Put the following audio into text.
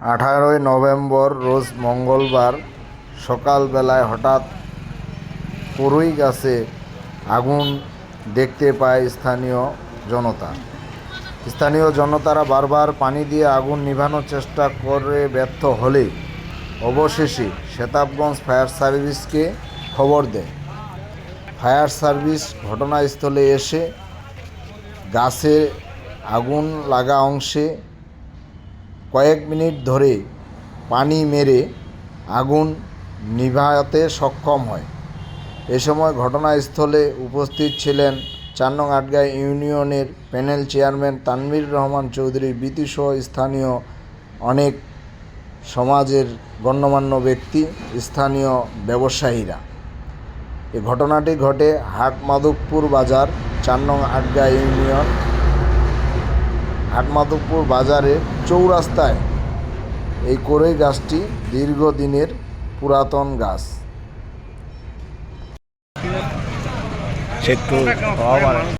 আঠারোই নভেম্বর, রোজ মঙ্গলবার সকালবেলায় হঠাৎ কড়ই গাছে আগুন দেখতে পায় স্থানীয় জনতা। স্থানীয় জনতারা বারবার পানি দিয়ে আগুন নিভানোর চেষ্টা করে ব্যর্থ হলে অবশেষে সেতাবগঞ্জ ফায়ার সার্ভিসকে খবর দেয়। ফায়ার সার্ভিস ঘটনাস্থলে এসে গাছে আগুন লাগা অংশে কয়েক মিনিট ধরে পানি মেরে আগুন নিভাতে সক্ষম হয়। এ সময় ঘটনাস্থলে উপস্থিত ছিলেন চার নং আটগাঁ ইউনিয়নের প্যানেল চেয়ারম্যান তানভীর রহমান চৌধুরী বিতিসহ স্থানীয় অনেক সমাজের গণ্যমান্য ব্যক্তি, স্থানীয় ব্যবসায়ীরা। এ ঘটনাটি ঘটে হাট মাধবপুর বাজার চার নং আটগাঁ ইউনিয়ন হাটমাধবপুর বাজারে চৌরাস্তায়। এই কোরই গাছটি দীর্ঘদিনের পুরাতন গাছ। সে একটু খাওয়া বাড়ে